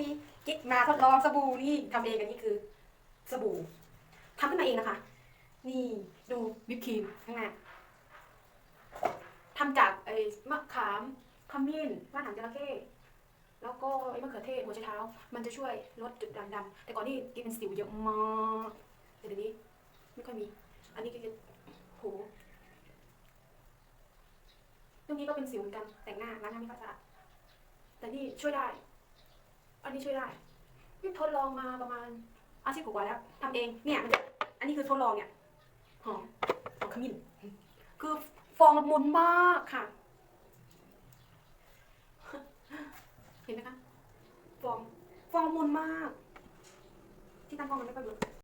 นี้กิ๊กมาทดลองสบู่นี่ทำเองอันนี้คือ สบู่ทำขึ้นมาเองนะคะ นี่ดูวิปครีมข้างหน้าทำจากไอ้มะขามขมิ้นว่านหางจระเข้แล้วก็ไอ้มะเขือเทศหัวไชเท้า มันจะช่วยลดจุดด่างดำแต่ก่อนนี่กิ๊กเป็นสิวเยอะมากแต่เดี๋ยวนี้ไม่ค่อยมี อันนี้กิ๊กจะโหเรื่องนี้ก็เป็นสิวเหมือนกันแต่งหน้าล้างหน้าไม่ค่อยสะอาดแต่นี่ช่วยได้ อันนี้ช่วยได้นี่ทดลองมาประมาณอาทิตย์กว่าแล้วทำเองเนี่ยอันนี้คือทดลองเนี่ยหอมหอมขมิ้นคือฟองละมุนมากค่ะ เห็นไหมคะฟองฟองละมุนมาก ที่ตั้งกล้องมันไม่ค่อยเยอะ